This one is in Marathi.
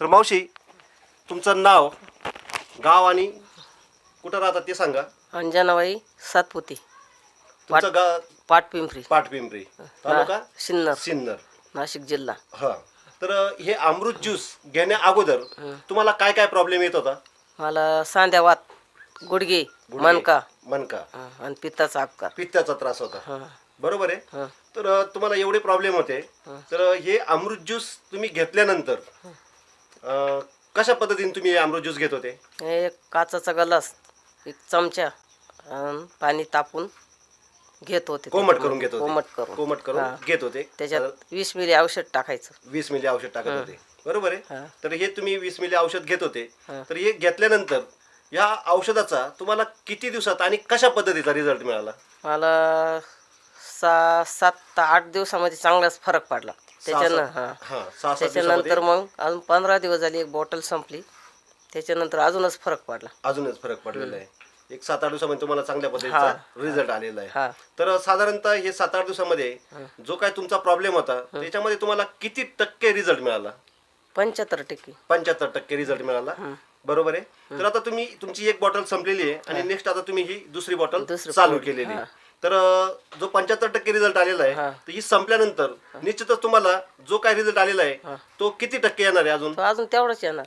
तर मावशी तुमचं नाव गाव आणि कुठं राहतात ते सांगा. अंजनाबाई सातपुते. तुमचं गाव पाटपिंपरी पाटपिंपरी तालुका? सिन्नर. सिन्नर. नाशिक जिल्हा. हा. तर हे अमृत ज्यूस घेण्या अगोदर तुम्हाला काय काय प्रॉब्लेम येत होता? मला सांध्यावात गुडघे मनका मनका हा, आणि पित्ताचा आकार पित्ताचा त्रास होता. हा, बरोबर आहे. तर तुम्हाला एवढे प्रॉब्लेम होते. तर हे अमृत ज्यूस तुम्ही घेतल्यानंतर अ, कशा पद्धतीने तुम्ही अमृत ज्यूस घेत होते? एक काचाचा गलास एक चमचा पाणी तापून घेत होते कोमट करून घेत होते. कोमट करून. कोमट करून. घेत होते. त्याच्यात वीस मिली औषध टाकायचं. वीस मिली औषध टाकत होते. बरोबर आहे? हा. तर हे तुम्ही वीस मिली औषध घेत होते. हा. तर हे घेतल्यानंतर या औषधाचा तुम्हाला किती दिवसात आणि कशा पद्धतीचा रिझल्ट मिळाला? मला सा सात ते आठ दिवसामध्ये चांगलाच फरक पडला. त्याच्यानं हां. त्याच्यानंतर मग अजून पंधरा दिवस झाली एक बॉटल संपली. त्याच्यानंतर अजूनच फरक पडला. अजूनच फरक पडलेला आहे. एक सात आठ दिवसामध्ये तुम्हाला चांगल्या पद्धतीचा रिझल्ट आलेला आहे. हा. तर साधारणतः हे सात आठ दिवसामध्ये जो काय तुमचा प्रॉब्लेम होता त्याच्यामध्ये तुम्हाला किती टक्के रिझल्ट मिळाला? पंच्याहत्तर टक्के. पंच्याहत्तर टक्के रिझल्ट मिळाला. बरोबर आहे? तर आता तुम्ही तुमची एक बॉटल संपलेली आहे आणि नेक्स्ट आता तुम्ही ही दुसरी बॉटल चालू केलेली आहे. तर जो पंच्याहत्तर टक्के रिझल्ट आलेला आहे. तर ही संपल्यानंतर निश्चितच तुम्हाला जो काय रिझल्ट आलेला आहे तो किती टक्के येणार आहे अजून? अजून तेवढंच येणार.